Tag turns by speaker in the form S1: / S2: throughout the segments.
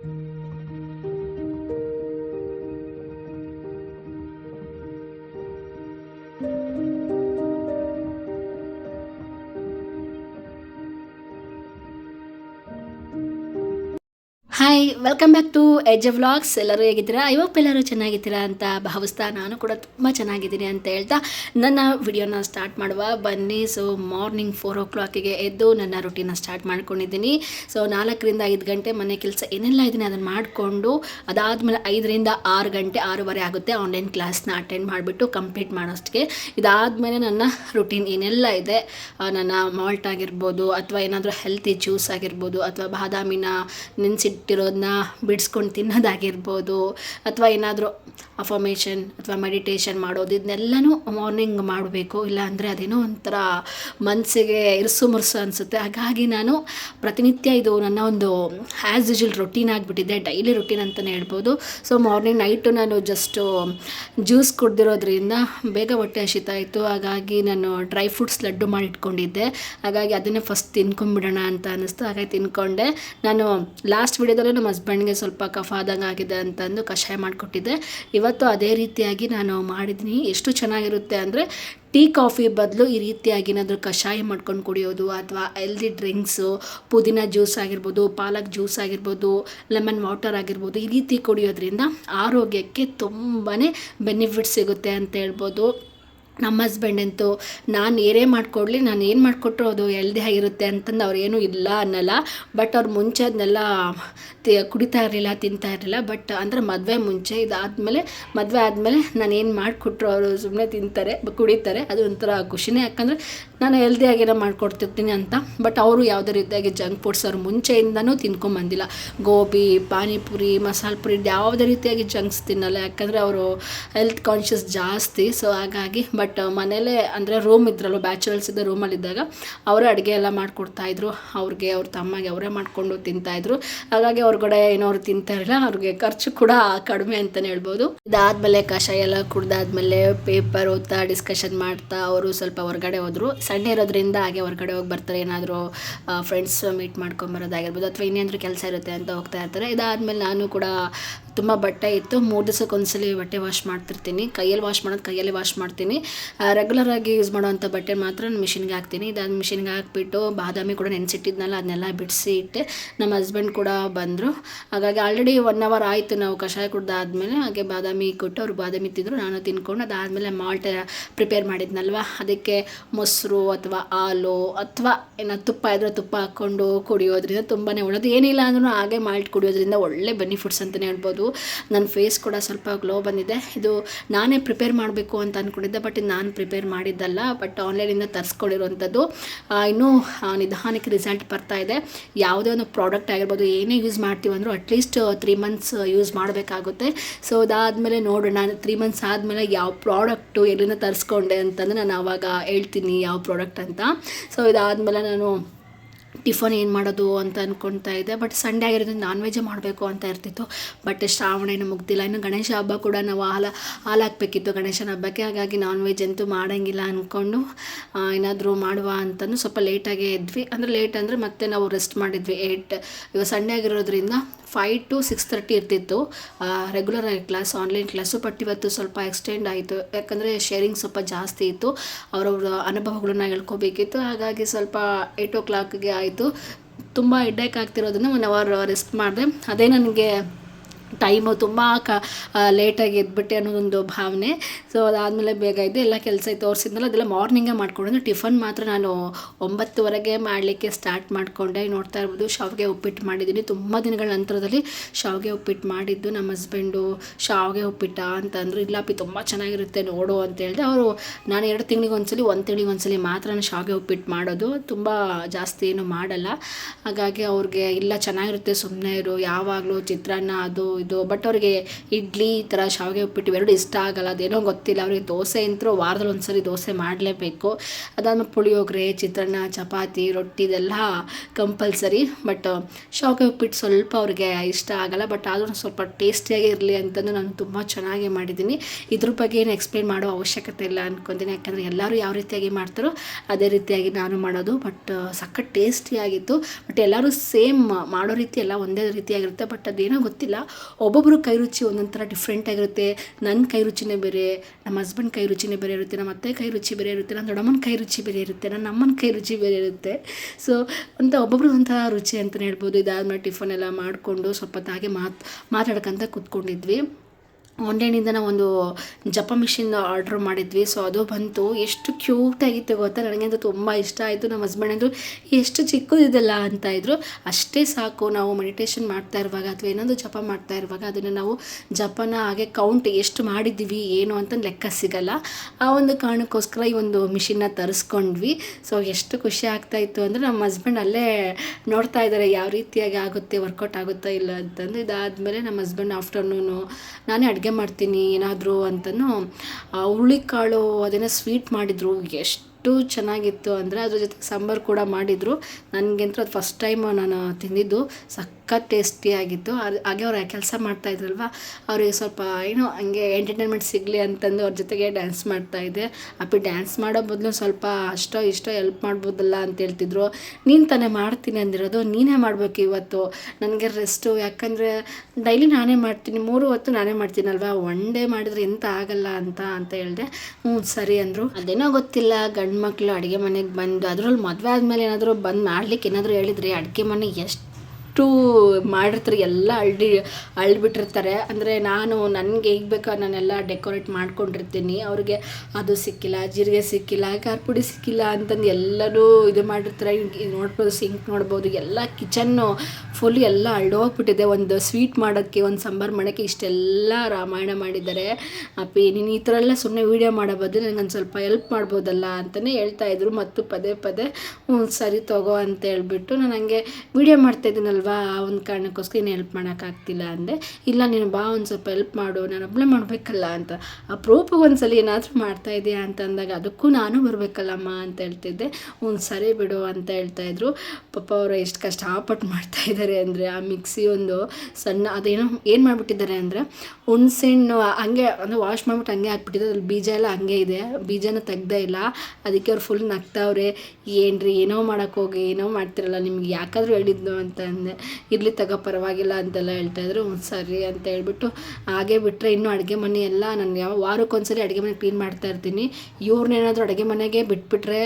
S1: Thank you. Hi welcome back to ಎಜ್ vlogs ಎಲ್ಲರೂ ಹೇಗಿದ್ದೀರಾ? ಐವಪ್ಪ ಎಲ್ಲರೂ ಚೆನ್ನಾಗಿದ್ದೀರಾ ಅಂತ ಭಾವಿಸ್ತಾ ನಾನು ಕೂಡ ತುಂಬ ಚೆನ್ನಾಗಿದ್ದೀನಿ ಅಂತ ಹೇಳ್ತಾ ನನ್ನ ವಿಡಿಯೋನ ಸ್ಟಾರ್ಟ್ ಮಾಡುವ. ಬನ್ನಿ ಸೊ ಮಾರ್ನಿಂಗ್ ಫೋರ್ ಓ ಕ್ಲಾಕಿಗೆ ಎದ್ದು ನನ್ನ ರುಟೀನ ಸ್ಟಾರ್ಟ್ ಮಾಡ್ಕೊಂಡಿದ್ದೀನಿ. ಸೊ ನಾಲ್ಕರಿಂದ ಐದು ಗಂಟೆ ಮನೆ ಕೆಲಸ ಏನೆಲ್ಲ ಇದ್ದೀನಿ ಅದನ್ನು ಮಾಡಿಕೊಂಡು ಅದಾದಮೇಲೆ ಐದರಿಂದ ಆರು ಗಂಟೆ, ಆರೂವರೆ ಆಗುತ್ತೆ. ಆನ್ಲೈನ್ ಕ್ಲಾಸ್ನ ಅಟೆಂಡ್ ಮಾಡಿಬಿಟ್ಟು ಕಂಪ್ಲೀಟ್ ಮಾಡೋಷ್ಟಕ್ಕೆ ಇದಾದಮೇಲೆ ನನ್ನ ರುಟೀನ್ ಏನೆಲ್ಲ ಇದೆ? ನನ್ನ ಮಾಲ್ಟ್ ಆಗಿರ್ಬೋದು ಅಥವಾ ಏನಾದರೂ ಹೆಲ್ತಿ ಜ್ಯೂಸ್ ಆಗಿರ್ಬೋದು ಅಥವಾ ಬಾದಾಮಿನ ನೆನೆಸಿಟ್ಟಿರೋದನ್ನ ಬಿಡಿಸ್ಕೊಂಡು ತಿನ್ನೋದಾಗಿರ್ಬೋದು ಅಥವಾ ಏನಾದರೂ ಅಫರ್ಮೇಷನ್ ಅಥವಾ ಮೆಡಿಟೇಷನ್ ಮಾಡೋದು, ಇದನ್ನೆಲ್ಲನೂ ಮಾರ್ನಿಂಗ್ ಮಾಡಬೇಕು. ಇಲ್ಲ ಅಂದರೆ ಅದೇನೋ ಒಂಥರ ಮನಸ್ಸಿಗೆ ಇರುಸು ಮುರುಸು ಅನಿಸುತ್ತೆ. ಹಾಗಾಗಿ ನಾನು ಪ್ರತಿನಿತ್ಯ ಇದು ನನ್ನ ಒಂದು ಆ್ಯಸ್ ಯೂಶಲ್ ರೊಟೀನ್ ಆಗಿಬಿಟ್ಟಿದೆ ಡೈಲಿ ರೊಟೀನ್ ಅಂತಲೇ ಹೇಳ್ಬೋದು. ಸೊ ಮಾರ್ನಿಂಗ್ ನೈಟು ನಾನು ಜಸ್ಟು ಜ್ಯೂಸ್ ಕುಡ್ದಿರೋದ್ರಿಂದ ಬೇಗ ಹೊಟ್ಟೆ ಹಸಿತ ಇತ್ತು. ಹಾಗಾಗಿ ನಾನು ಡ್ರೈ ಫ್ರೂಟ್ಸ್ ಲಡ್ಡು ಮಾಡಿ ಇಟ್ಕೊಂಡಿದ್ದೆ. ಹಾಗಾಗಿ ಅದನ್ನೇ ಫಸ್ಟ್ ತಿನ್ಕೊಂಬಿಡೋಣ ಅಂತ ಅನ್ನಿಸ್ತು ಹಾಗಾಗಿ ತಿನ್ಕೊಂಡೆ. ನಾನು ಲಾಸ್ಟ್ ನಮ್ಮ ಹಸ್ಬೆಂಡ್ಗೆ ಸ್ವಲ್ಪ ಕಫ ಆದಂಗೆ ಆಗಿದೆ ಅಂತಂದು ಕಷಾಯ ಮಾಡಿಕೊಟ್ಟಿದ್ದೆ. ಇವತ್ತು ಅದೇ ರೀತಿಯಾಗಿ ನಾನು ಮಾಡಿದ್ದೀನಿ. ಎಷ್ಟು ಚೆನ್ನಾಗಿರುತ್ತೆ ಅಂದರೆ ಟೀ, ಕಾಫಿ ಬದಲು ಈ ರೀತಿಯಾಗಿ ಏನಾದರೂ ಕಷಾಯ ಮಾಡ್ಕೊಂಡು ಕುಡಿಯೋದು ಅಥವಾ ಹೆಲ್ದಿ ಡ್ರಿಂಕ್ಸು ಪುದೀನ ಜ್ಯೂಸ್ ಆಗಿರ್ಬೋದು, ಪಾಲಕ್ ಜ್ಯೂಸ್ ಆಗಿರ್ಬೋದು ಲೆಮನ್ ವಾಟರ್ ಆಗಿರ್ಬೋದು ಈ ರೀತಿ ಕುಡಿಯೋದ್ರಿಂದ ಆರೋಗ್ಯಕ್ಕೆ ತುಂಬಾ ಬೆನಿಫಿಟ್ ಸಿಗುತ್ತೆ ಅಂತ ಹೇಳ್ಬೋದು. ನಮ್ಮ ಹಸ್ಬೆಂಡ್ ಅಂತೂ, ನಾನು ಏನೇ ಮಾಡಿಕೊಡ್ಲಿ, ನಾನು ಏನು ಮಾಡಿಕೊಟ್ರು ಅದು ಹೆಲ್ದಿ ಆಗಿರುತ್ತೆ ಅಂತಂದು ಅವ್ರು ಏನೂ ಇಲ್ಲ ಅನ್ನಲ್ಲ. ಬಟ್ ಅವ್ರು ಮುಂಚೆ ಅದನ್ನೆಲ್ಲ ಕುಡಿತಾ ಇರಲಿಲ್ಲ, ತಿಂತಾ ಇರಲಿಲ್ಲ. ಬಟ್ ಅಂದರೆ ಮದುವೆ ಮುಂಚೆ ಇದಾದಮೇಲೆ, ಮದುವೆ ಆದಮೇಲೆ ನಾನು ಏನು ಮಾಡಿಕೊಟ್ರು ಅವರು ಸುಮ್ಮನೆ ತಿಂತಾರೆ, ಕುಡಿತಾರೆ. ಅದು ಒಂಥರ ಖುಷಿನೇ. ಯಾಕಂದರೆ ನಾನು ಹೆಲ್ದಿಯಾಗೇನೋ ಮಾಡಿಕೊಡ್ತಿರ್ತೀನಿ ಅಂತ. ಬಟ್ ಅವರು ಯಾವುದೇ ರೀತಿಯಾಗಿ ಜಂಕ್ ಫುಡ್ಸ್ ಅವ್ರು ಮುಂಚೆಯಿಂದನೂ ತಿನ್ಕೊಂಬಂದಿಲ್ಲ ಗೋಬಿ, ಪಾನಿಪುರಿ, ಮಸಾಲೆ ಪುರಿ ಯಾವುದೇ ರೀತಿಯಾಗಿ ಜಂಕ್ಸ್ ತಿನ್ನಲ್ಲ. ಯಾಕಂದರೆ ಅವರು ಹೆಲ್ತ್ ಕಾನ್ಷಿಯಸ್ ಜಾಸ್ತಿ. ಸೊ ಹಾಗಾಗಿ ಬಟ್ ಮನೇಲೆ ಅಂದರೆ ರೂಮ್ ಇದ್ರಲ್ಲ ಬ್ಯಾಚುಲರ್ಸ್ ಇದ್ದ ರೂಮಲ್ಲಿದ್ದಾಗ ಅವರೇ ಅಡುಗೆ ಎಲ್ಲ ಮಾಡಿಕೊಡ್ತಾಯಿದ್ರು ಅವ್ರಿಗೆ, ಅವ್ರ ತಮ್ಮಗೆ ಅವರೇ ಮಾಡಿಕೊಂಡು ತಿಂತಾಯಿದ್ರು ಹಾಗಾಗಿ ಹೊರಗಡೆ ಏನೋರು ತಿಂತಾ ಇರಲಿಲ್ಲ. ಅವ್ರಿಗೆ ಖರ್ಚು ಕೂಡ ಕಡಿಮೆ ಅಂತಲೇ ಹೇಳ್ಬೋದು. ಇದಾದಮೇಲೆ ಕಷಾಯ ಎಲ್ಲ ಕುಡ್ದಾದ್ಮೇಲೆ ಪೇಪರ್ ಓದ್ತಾ ಡಿಸ್ಕಷನ್ ಮಾಡ್ತಾ ಅವರು ಸ್ವಲ್ಪ ಹೊರಗಡೆ ಹೋದರು. ಸಂಡೇ ಇರೋದ್ರಿಂದ ಹಾಗೆ ಹೊರಗಡೆ ಹೋಗಿ ಬರ್ತಾರೆ. ಏನಾದರೂ ಫ್ರೆಂಡ್ಸ್ ಮೀಟ್ ಮಾಡ್ಕೊಂಬರೋದಾಗಿರ್ಬೋದು ಅಥವಾ ಇನ್ನೇನಾದರೂ ಕೆಲಸ ಇರುತ್ತೆ ಅಂತ ಹೋಗ್ತಾ ಇರ್ತಾರೆ. ಇದಾದಮೇಲೆ ನಾನು ಕೂಡ ತುಂಬ ಬಟ್ಟೆ ಇತ್ತು. ಮೂರು ದಿವಸಕ್ಕೆ ಒಂದ್ಸಲಿ ಬಟ್ಟೆ ವಾಶ್ ಮಾಡ್ತಿರ್ತೀನಿ. ಕೈಯಲ್ಲಿ ವಾಶ್ ಮಾಡೋದು ಕೈಯಲ್ಲಿ ವಾಶ್ ಮಾಡ್ತೀನಿ. ರೆಗ್ಯುಲರಾಗಿ ಯೂಸ್ ಮಾಡೋವಂಥ ಬಟ್ಟೆ ಮಾತ್ರ ನಾನು ಮಿಷಿನ್ಗೆ ಹಾಕ್ತೀನಿ. ಇದಾದ ಮಿಷಿನ್ಗೆ ಹಾಕ್ಬಿಟ್ಟು ಬಾದಾಮಿ ಕೂಡ ನೆನೆಸಿಟ್ಟಿದ್ನಲ್ಲ ಅದನ್ನೆಲ್ಲ ಬಿಡಿಸಿ ಇಟ್ಟೆ ನಮ್ಮ ಹಸ್ಬೆಂಡ್ ಕೂಡ ಬಂದರು. ಹಾಗಾಗಿ ಆಲ್ರೆಡಿ ಒನ್ ಅವರ್ ಆಯಿತು ನಾವು ಕಷಾಯ ಕುಡ್ದಾದ್ಮೇಲೆ. ಹಾಗೆ ಬಾದಾಮಿ ಕೊಟ್ಟು ಅವರು ಬಾದಾಮಿ ತಿಂದರು, ನಾನು ತಿನ್ಕೊಂಡು ಅದಾದಮೇಲೆ ಮಾಲ್ಟ್ ಪ್ರಿಪೇರ್ ಮಾಡಿದ್ನಲ್ವ? ಅದಕ್ಕೆ ಮೊಸರು ಅಥವಾ ಹಾಲು ಅಥವಾ ಏನೋ ತುಪ್ಪ ಇದ್ರೆ ತುಪ್ಪ ಹಾಕ್ಕೊಂಡು ಕುಡಿಯೋದ್ರಿಂದ ತುಂಬಾ ಒಳ್ಳೆಯದು ಏನಿಲ್ಲ ಅಂದ್ರೂ ಹಾಗೆ ಮಾಲ್ಟ್ ಕುಡಿಯೋದ್ರಿಂದ ಒಳ್ಳೆ ಬೆನಿಫಿಟ್ಸ್ ಅಂತಲೇ ಹೇಳ್ಬೋದು. ನನ್ನ ಫೇಸ್ ಕೂಡ ಸ್ವಲ್ಪ ಗ್ಲೋ ಬಂದಿದೆ. ಇದು ನಾನೇ ಪ್ರಿಪೇರ್ ಮಾಡಬೇಕು ಅಂತ ಅಂದ್ಕೊಂಡಿದ್ದೆ ಬಟ್ ನಾನು ಪ್ರಿಪೇರ್ ಮಾಡಿದ್ದಲ್ಲ ಬಟ್ ಆನ್ಲೈನಿಂದ ತರಿಸ್ಕೊಂಡಿರುವಂಥದ್ದು ಇನ್ನೂ ನಿಧಾನಕ್ಕೆ ರಿಸಲ್ಟ್ ಬರ್ತಾ ಇದೆ. ಯಾವುದೇ ಒಂದು ಪ್ರಾಡಕ್ಟ್ ಆಗಿರ್ಬೋದು, ಏನೇ ಯೂಸ್ ಮಾಡ್ತೀವಿ at least three months use ಮಾಡಬೇಕಾಗುತ್ತೆ. ಸೊ ಅದಾದಮೇಲೆ ನೋಡೋಣ. ತ್ರೀ ಮಂತ್ಸ್ ಆದಮೇಲೆ ಯಾವ ಪ್ರಾಡಕ್ಟು ಎಲ್ಲಿಂದ ತರಿಸ್ಕೊಂಡೆ ಅಂತಂದರೆ ನಾನು ಆವಾಗ ಹೇಳ್ತೀನಿ, ಯಾವ ಪ್ರಾಡಕ್ಟ್ ಅಂತ. ಸೊ ಇದಾದಮೇಲೆ ನಾನು ಟಿಫನ್ ಏನು ಮಾಡೋದು ಅಂತ ಅಂದ್ಕೊಳ್ತಾ ಇದ್ದೆ. ಬಟ್ ಸಂಡೇ ಆಗಿರೋದ್ರಿಂದ ನಾನ್ ವೆಜ್ ಮಾಡಬೇಕು ಅಂತ ಇರ್ತಿತ್ತು. ಬಟ್ ಶ್ರಾವಣ ಏನು ಮುಗ್ದಿಲ್ಲ. ಇನ್ನು ಗಣೇಶ ಹಬ್ಬ ಕೂಡ ನಾವು ಹಾಲು ಹಾಲು ಹಾಕಬೇಕಿತ್ತು ಗಣೇಶನ ಹಬ್ಬಕ್ಕೆ. ಹಾಗಾಗಿ ನಾನ್ ವೆಜ್ ಅಂತೂ ಮಾಡೋಂಗಿಲ್ಲ ಅಂದ್ಕೊಂಡು ಏನಾದರೂ ಮಾಡುವ ಅಂತಂದು ಸ್ವಲ್ಪ ಲೇಟಾಗೇ ಇದ್ವಿ ಅಂದರೆ ಲೇಟ್ ಅಂದರೆ ಮತ್ತೆ ನಾವು ರೆಸ್ಟ್ ಮಾಡಿದ್ವಿ ಏಟ್ ಇವಾಗ ಸಂಡೇ ಆಗಿರೋದ್ರಿಂದ ಫೈವ್ ಟು ಸಿಕ್ಸ್ ತರ್ಟಿ ಇರ್ತಿತ್ತು. ರೆಗ್ಯುಲರ್ ಆಗಿ ಕ್ಲಾಸ್ ಆನ್ಲೈನ್ ಕ್ಲಾಸು ಬಟ್ ಇವತ್ತು ಸ್ವಲ್ಪ ಎಕ್ಸ್ಟೆಂಡ್ ಆಯಿತು. ಯಾಕಂದರೆ ಶೇರಿಂಗ್ ಸ್ವಲ್ಪ ಜಾಸ್ತಿ ಇತ್ತು. ಅವರವ್ರ ಅನುಭವಗಳನ್ನ ಹೇಳ್ಕೋಬೇಕಿತ್ತು. ಹಾಗಾಗಿ ಸ್ವಲ್ಪ ಏಯ್ಟ್ ಓ ಕ್ಲಾಕ್ಗೆ ಆಯಿತು. ತುಂಬ ಹೆಡ್ಡೇಕ್ ಆಗ್ತಿರೋದನ್ನು ಒನ್ ಅವರ್ ರೆಸ್ಟ್ ಮಾಡಿದೆ. ಅದೇ ನನಗೆ ಟೈಮು ತುಂಬ ಕ ಲೇಟಾಗಿ ಎದ್ಬಿಟ್ಟೆ ಅನ್ನೋದೊಂದು ಭಾವನೆ. ಸೊ ಅದಾದಮೇಲೆ ಬೇಗ ಇದ್ದು ಎಲ್ಲ ಕೆಲಸ ತೋರಿಸಿದ್ಮೇಲೆ ಅದೆಲ್ಲ ಮಾರ್ನಿಂಗೇ ಮಾಡ್ಕೊಂಡೆ ಟಿಫನ್ ಮಾತ್ರ ನಾನು ಒಂಬತ್ತುವರೆಗೆ ಮಾಡಲಿಕ್ಕೆ ಸ್ಟಾರ್ಟ್ ಮಾಡಿಕೊಂಡೆ. ನೋಡ್ತಾ ಇರ್ಬೋದು, ಶಾವಿಗೆ ಉಪ್ಪಿಟ್ಟು ಮಾಡಿದ್ದೀನಿ. ತುಂಬ ದಿನಗಳ ನಂತರದಲ್ಲಿ ಶಾವಿಗೆ ಉಪ್ಪಿಟ್ಟು ಮಾಡಿದ್ದು ನಮ್ಮ ಹಸ್ಬೆಂಡು ಶಾವಿಗೆ ಉಪ್ಪಿಟ್ಟ ಅಂತಂದ್ರು. ಇಲ್ಲಪ್ಪಿ ತುಂಬ ಚೆನ್ನಾಗಿರುತ್ತೆ, ನೋಡು ಅಂತ ಹೇಳಿದೆ. ಅವರು, ನಾನು ಎರಡು ತಿಂಗಳಿಗೆ ಒಂದ್ಸಲಿ, ಒಂದು ತಿಂಗಳಿಗೆ ಒಂದ್ಸಲಿ ಮಾತ್ರ ನಾನು ಶಾವಿಗೆ ಉಪ್ಪಿಟ್ಟು ಮಾಡೋದು. ತುಂಬ ಜಾಸ್ತಿ ಏನು ಮಾಡಲ್ಲ. ಹಾಗಾಗಿ ಅವ್ರಿಗೆ, ಇಲ್ಲ, ಚೆನ್ನಾಗಿರುತ್ತೆ ಸುಮ್ಮನೆ ಇರು. ಯಾವಾಗಲೂ ಚಿತ್ರಾನ್ನ, ಅದು, ಇದು ಮಾಡಿದ್ದು ಬಟ್ ಅವರಿಗೆ ಇಡ್ಲಿ ಈ ಥರ ಶಾವಿಗೆ ಉಪ್ಪಿಟ್ಟು ಇವೆರಡು ಇಷ್ಟ ಆಗಲ್ಲ. ಅದೇನೋ ಗೊತ್ತಿಲ್ಲ. ಅವ್ರಿಗೆ ದೋಸೆ ಅಂತೂ ವಾರದಲ್ಲಿ ಒಂದು ಸರಿ ದೋಸೆ ಮಾಡಲೇಬೇಕು. ಅದಾದ್ಮೇಲೆ ಪುಳಿಯೋಗರೆ, ಚಿತ್ರಾನ್ನ, ಚಪಾತಿ, ರೊಟ್ಟಿ ಇದೆಲ್ಲ ಕಂಪಲ್ಸರಿ ಬಟ್ ಶಾವಿಗೆ ಉಪ್ಪಿಟ್ಟು ಸ್ವಲ್ಪ ಅವ್ರಿಗೆ ಇಷ್ಟ ಆಗಲ್ಲ. ಬಟ್ ಆದರೂ ಸ್ವಲ್ಪ ಟೇಸ್ಟಿಯಾಗಿ ಇರಲಿ ಅಂತಂದು ನಾನು ತುಂಬ ಚೆನ್ನಾಗಿ ಮಾಡಿದ್ದೀನಿ. ಇದ್ರ ಬಗ್ಗೆ ಏನು ಎಕ್ಸ್ಪ್ಲೇನ್ ಮಾಡೋ ಅವಶ್ಯಕತೆ ಇಲ್ಲ ಅಂದ್ಕೊತೀನಿ ಯಾಕಂದರೆ ಎಲ್ಲರೂ ಯಾವ ರೀತಿಯಾಗಿ ಮಾಡ್ತಾರೋ ಅದೇ ರೀತಿಯಾಗಿ ನಾನು ಮಾಡೋದು. ಬಟ್ ಸಖತ್ ಟೇಸ್ಟಿಯಾಗಿತ್ತು ಬಟ್ ಎಲ್ಲರೂ ಸೇಮ್ ಮಾಡೋ ರೀತಿ ಎಲ್ಲ ಒಂದೇ ರೀತಿಯಾಗಿರುತ್ತೆ. ಬಟ್ ಅದೇನೋ ಗೊತ್ತಿಲ್ಲ. ಒಬ್ಬೊಬ್ಬರು ಕೈ ರುಚಿ ಒಂದೊಂಥರ ಥರ ಡಿಫ್ರೆಂಟ್ ಆಗಿರುತ್ತೆ. ನನ್ನ ಕೈ ರುಚಿನೇ ಬೇರೆ ನಮ್ಮ ಹಸ್ಬೆಂಡ್ ಕೈ ರುಚಿನೇ ಬೇರೆ ಇರುತ್ತೆ ನಮ್ಮ ಅತ್ತೆ ಕೈ ರುಚಿ ಬೇರೆ ಇರುತ್ತೆ ನನ್ನ ದೊಡ್ಡಮ್ಮನ ಕೈ ರುಚಿ ಬೇರೆ ಇರುತ್ತೆ ನನ್ನ ಅಮ್ಮನ ಕೈ ರುಚಿ ಬೇರೆ ಇರುತ್ತೆ. ಸೊ ಅಂತ ಒಬ್ಬೊಬ್ರು ಒಂಥರ ರುಚಿ ಅಂತಲೇ ಹೇಳ್ಬೋದು. ಇದಾದ್ಮೇಲೆ ಟಿಫನ್ ಎಲ್ಲ ಮಾಡಿಕೊಂಡು ಸ್ವಲ್ಪ ಹೊತ್ತು ಮಾತು, ಮಾತಾಡ್ಕೊಂತ ಕೂತ್ಕೊಂಡಿದ್ವಿ. ಆನ್ಲೈನಿಂದ ನಾವು ಒಂದು ಜಪ ಮಿಷಿನ್ ಆರ್ಡ್ರ್ ಮಾಡಿದ್ವಿ. ಸೊ ಅದು ಬಂತು. ಎಷ್ಟು ಕ್ಯೂಟಾಗಿತ್ತು ಗೊತ್ತಾ? ನನಗಂತೂ ತುಂಬ ಇಷ್ಟ ಆಯಿತು. ನಮ್ಮ ಹಸ್ಬೆಂಡ್ ಅಂದರು, ಎಷ್ಟು ಚಿಕ್ಕದಿದೆಲ್ಲ? ಅಂತ ಇದ್ದರು ಅಷ್ಟೇ ಸಾಕು. ನಾವು ಮೆಡಿಟೇಷನ್ ಮಾಡ್ತಾ ಇರುವಾಗ ಅಥವಾ ಏನೊಂದು ಜಪ ಮಾಡ್ತಾ ಇರುವಾಗ ಅದನ್ನು ನಾವು ಜಪನ ಹಾಗೆ ಕೌಂಟ್ ಎಷ್ಟು ಮಾಡಿದ್ದೀವಿ, ಏನು ಅಂತ ಲೆಕ್ಕ ಸಿಗಲ್ಲ. ಆ ಒಂದು ಕಾರಣಕ್ಕೋಸ್ಕರ ಈ ಒಂದು ಮಿಷಿನ್ನ ತರಿಸ್ಕೊಂಡ್ವಿ. ಸೊ ಎಷ್ಟು ಖುಷಿ ಆಗ್ತಾ ಇತ್ತು ಅಂದರೆ ನಮ್ಮ ಹಸ್ಬೆಂಡ್ ಅಲ್ಲೇ ನೋಡ್ತಾ ಇದ್ದಾರೆ, ಯಾವ ರೀತಿಯಾಗಿ ಆಗುತ್ತೆ, ವರ್ಕೌಟ್ ಆಗುತ್ತಾ ಇಲ್ಲ ಅಂತಂದು. ಇದಾದಮೇಲೆ ನಮ್ಮ ಹಸ್ಬೆಂಡ್ ಆಫ್ಟರ್ನೂನು ನಾನೇ ಅಡುಗೆ ಮಾಡ್ತೀನಿ, ಏನಾದರೂ ಅಂತನೂ ಹುರುಳಿಕಾಳು ಅದನ್ನು ಸ್ವೀಟ್ ಮಾಡಿದರು, ಎಷ್ಟು ಚೆನ್ನಾಗಿತ್ತು ಅಂದರೆ ಅದ್ರ ಜೊತೆ ಸಾಂಬಾರು ಕೂಡ ಮಾಡಿದರು. ನನಗಂತೂ ಅದು ಫಸ್ಟ್ ಟೈಮ್ ನಾನು ತಿಂದಿದ್ದು. ಸಖತ್ ಟೇಸ್ಟಿಯಾಗಿತ್ತು ಅದು, ಹಾಗೆ ಅವ್ರು ಕೆಲಸ ಮಾಡ್ತಾಯಿದ್ರಲ್ವ ಅವ್ರಿಗೆ ಸ್ವಲ್ಪ ಏನೋ ಹಂಗೆ ಎಂಟರ್ಟೈನ್ಮೆಂಟ್ ಸಿಗಲಿ ಅಂತಂದು ಅವ್ರ ಜೊತೆಗೆ ಡ್ಯಾನ್ಸ್ ಮಾಡ್ತಾಯಿದ್ದೆ ಅಪ್ಪಿ ಡ್ಯಾನ್ಸ್ ಮಾಡೋ ಬದಲು ಸ್ವಲ್ಪ ಅಷ್ಟೋ ಇಷ್ಟೋ ಎಲ್ಪ್ ಮಾಡ್ಬೋದಲ್ಲ ಅಂತ ಹೇಳ್ತಿದ್ರು. ನೀನು ತಾನೇ ಮಾಡ್ತೀನಿ ಅಂದಿರೋದು, ನೀನೇ ಮಾಡಬೇಕು ಇವತ್ತು. ನನಗೆ ರೆಸ್ಟು ಯಾಕಂದರೆ ಡೈಲಿ ನಾನೇ ಮಾಡ್ತೀನಿ, ಮೂರು ಹೊತ್ತು ನಾನೇ ಮಾಡ್ತೀನಲ್ವ? ಒನ್ ಡೇ ಮಾಡಿದ್ರೆ ಎಂತ ಆಗಲ್ಲ ಅಂತ ಅಂತ ಹೇಳಿದೆ. ಹ್ಞೂ ಸರಿ ಅಂದರು. ಅದೇನೋ ಗೊತ್ತಿಲ್ಲ ಗಂಡು ಮಕ್ಕಳು ಅಡುಗೆ ಮನೆಗೆ ಬಂದು ಅದರಲ್ಲಿ ಮದುವೆ ಆದಮೇಲೆ ಏನಾದರೂ ಬಂದು ಮಾಡ್ಲಿಕ್ಕೆ ಏನಾದರೂ ಹೇಳಿದ್ರಿ ಅಡುಗೆ ಮನೆ ಎಷ್ಟು ಅಷ್ಟು ಮಾಡಿರ್ತಾರೆ, ಎಲ್ಲ ಅಳ್ಳಿ ಅಳ್ಬಿಟ್ಟಿರ್ತಾರೆ ಅಂದರೆ ನಾನು ನನಗೆ ಹೇಗೆ ಬೇಕೋ ನಾನೆಲ್ಲ ಡೆಕೋರೇಟ್ ಮಾಡ್ಕೊಂಡಿರ್ತೀನಿ. ಅವ್ರಿಗೆ ಅದು ಸಿಕ್ಕಿಲ್ಲ, ಜೀರಿಗೆ ಸಿಕ್ಕಿಲ್ಲ ಖಾರ ಸಿಕ್ಕಿಲ್ಲ ಅಂತಂದು ಎಲ್ಲರೂ ಇದು ಮಾಡಿರ್ತಾರೆ. ನೋಡ್ಬೋದು, ಸಿಂಕ್ ನೋಡ್ಬೋದು, ಎಲ್ಲ ಕಿಚನ್ನು ಫುಲ್ ಎಲ್ಲ ಅಳ್ದೋಗ್ಬಿಟ್ಟಿದೆ. ಒಂದು ಸ್ವೀಟ್ ಮಾಡೋಕ್ಕೆ, ಒಂದು ಸಾಂಬಾರು ಮಾಡೋಕ್ಕೆ ಇಷ್ಟೆಲ್ಲ ರಾಮಾಯಣ ಮಾಡಿದ್ದಾರೆ. ಅಪ್ಪಿ, ನೀನು ಈ ಥರ ಎಲ್ಲ ಸುಮ್ಮನೆ ವೀಡಿಯೋ ಮಾಡೋ ಬದಲು ಒಂದು ಸ್ವಲ್ಪ ಹೆಲ್ಪ್ ಮಾಡ್ಬೋದಲ್ಲ ಅಂತಲೇ ಹೇಳ್ತಾಯಿದ್ರು ಮತ್ತು ಪದೇ ಪದೇ, ಹ್ಞೂ ಸರಿ ತಗೋ ಅಂತ ಹೇಳ್ಬಿಟ್ಟು ನಾನು ಹಂಗೆ ವೀಡಿಯೋ ಮಾಡ್ತಾಯಿದ್ದೀನಲ್ವ ಅಲ್ವಾ? ಆ ಒಂದು ಕಾರಣಕ್ಕೋಸ್ಕರ ಏನು ಹೆಲ್ಪ್ ಮಾಡೋಕ್ಕಾಗ್ತಿಲ್ಲ ಅಂದೆ, ಇಲ್ಲ ನೀನು ಬಾ ಒಂದು ಸ್ವಲ್ಪ ಹೆಲ್ಪ್ ಮಾಡು, ನಾನು ಒಬ್ಬಳೇ ಮಾಡಬೇಕಲ್ಲ ಅಂತ. ಅಪ್ರೂಪಕ್ಕೆ ಒಂದು ಸಲ ಏನಾದರೂ ಮಾಡ್ತಾ ಇದೆಯಾ ಅಂತ ಅಂದಾಗ ಅದಕ್ಕೂ ನಾನು ಬರಬೇಕಲ್ಲಮ್ಮ ಅಂತ ಹೇಳ್ತಿದ್ದೆ. ಒಂದು ಸರಿ ಬಿಡು ಅಂತ ಹೇಳ್ತಾಯಿದ್ರು ಪಾಪ ಅವರು ಎಷ್ಟು ಕಷ್ಟ ಆಪಟ್ಟು ಮಾಡ್ತಾಯಿದ್ದಾರೆ ಅಂದರೆ, ಆ ಮಿಕ್ಸಿ ಒಂದು ಸಣ್ಣ ಅದೇನೋ ಏನು ಮಾಡಿಬಿಟ್ಟಿದ್ದಾರೆ ಅಂದರೆ ಹುಣ್ಸೆಹಣ್ಣು ಹಂಗೆ ಅಂದರೆ ವಾಶ್ ಮಾಡಿಬಿಟ್ಟು ಹಂಗೆ ಹಾಕ್ಬಿಟ್ಟಿದೆ. ಅದ್ರಲ್ಲಿ ಬೀಜ ಎಲ್ಲ ಹಂಗೆ ಇದೆ. ಬೀಜನ ತೆಗ್ದೇ ಇಲ್ಲ. ಅದಕ್ಕೆ ಅವ್ರು ಫುಲ್ ನಗ್ತಾವ್ರೆ. ಏನ್ರಿ, ಏನೋ ಮಾಡೋಕ್ಕೋಗಿ ಏನೋ ಮಾಡ್ತಿರಲ್ಲ ನಿಮ್ಗೆ, ಯಾಕಾದರೂ ಹೇಳಿದ್ನು ಅಂತ ಅಂದೆ. ಇರಲಿ ತಗೋ, ಪರವಾಗಿಲ್ಲ ಅಂತೆಲ್ಲ ಹೇಳ್ತಾಯಿದ್ರು. ಸರಿ ಅಂತ ಹೇಳ್ಬಿಟ್ಟು ಹಾಗೆ ಬಿಟ್ಟರೆ ಇನ್ನೂ ಅಡುಗೆ ಮನೆ ಎಲ್ಲ ನಾನು ಯಾವ ವಾರಕ್ಕೊಂದ್ಸರಿ ಅಡುಗೆ ಮನೆ ಕ್ಲೀನ್ ಮಾಡ್ತಾ ಇರ್ತೀನಿ ಇವ್ರನ್ನೇನಾದರೂ ಅಡುಗೆ ಮನೆಗೆ ಬಿಟ್ಬಿಟ್ರೆ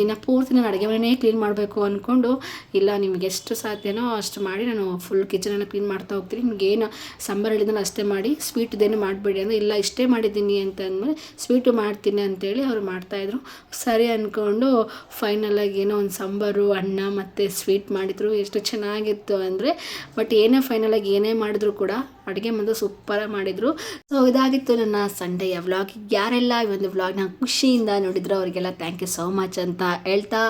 S1: ದಿನ ಪೂರ್ತಿ ನಾನು ಅಡುಗೆ ಮನೆಯೇ ಕ್ಲೀನ್ ಮಾಡಬೇಕು ಅಂದ್ಕೊಂಡು ಇಲ್ಲ ನಿಮ್ಗೆ ಎಷ್ಟು ಸಾಧ್ಯನೋ ಅಷ್ಟು ಮಾಡಿ ನಾನು ಫುಲ್ ಕಿಚನನ್ನು ಕ್ಲೀನ್ ಮಾಡ್ತಾ ಹೋಗ್ತೀನಿ. ನಿಮ್ಗೆ ಏನು ಸಾಂಬಾರು ಹೇಳಿದ್ರೆ ಅಷ್ಟೇ ಮಾಡಿ ಸ್ವೀಟ್ ಇದೇನು ಮಾಡಬೇಡಿ ಅಂದರೆ, ಇಲ್ಲ ಇಷ್ಟೇ ಮಾಡಿದ್ದೀನಿ ಅಂತ ಅಂದಮೇಲೆ ಸ್ವೀಟು ಮಾಡ್ತೀನಿ ಅಂತೇಳಿ ಅವರು ಮಾಡ್ತಾಯಿದ್ರು. ಸರಿ ಅಂದ್ಕೊಂಡು ಫೈನಲಾಗಿ ಏನೋ ಒಂದು ಸಾಂಬಾರು, ಅನ್ನ ಮತ್ತು ಸ್ವೀಟ್ ಮಾಡಿದರು. ಎಷ್ಟು ಚೆನ್ನಾಗಿತ್ತು. ಅಂದರೆ ಬಟ್ ಏನೇ ಫೈನಲಾಗಿ ಏನೇ ಮಾಡಿದ್ರು ಕೂಡ ಅಡುಗೆ ಮುಂದೆ ಸೂಪರಾಗಿ ಮಾಡಿದರು. ಸೊ ಇದಾಗಿತ್ತು ನನ್ನ ಸಂಡೆಯ ವ್ಲಾಗ್ ಯಾರೆಲ್ಲ ಈ ಒಂದು ವ್ಲಾಗ್ನ ಖುಷಿಯಿಂದ ನೋಡಿದ್ರು ಅವರಿಗೆಲ್ಲ ಥ್ಯಾಂಕ್ ಯು ಸೋ ಮಚ್ ಅಂತ ಹೇಳ್ತಾ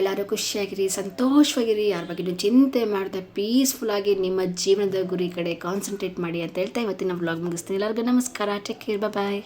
S1: ಎಲ್ಲರೂ ಖುಷಿಯಾಗಿರಿ, ಸಂತೋಷವಾಗಿರಿ. ಯಾರ ಬಗ್ಗೆ ಚಿಂತೆ ಮಾಡದೆ ಪೀಸ್ಫುಲ್ಲಾಗಿ ನಿಮ್ಮ ಜೀವನದ ಗುರಿ ಕಡೆ ಕಾನ್ಸಂಟ್ರೇಟ್ ಮಾಡಿ ಅಂತ ಹೇಳ್ತಾ ಇವತ್ತಿನ ವ್ಲಾಗ್ ಮುಗಿಸ್ತೀನಿ. ಎಲ್ಲರಿಗೂ ನಮಸ್ಕಾರ. Take care bye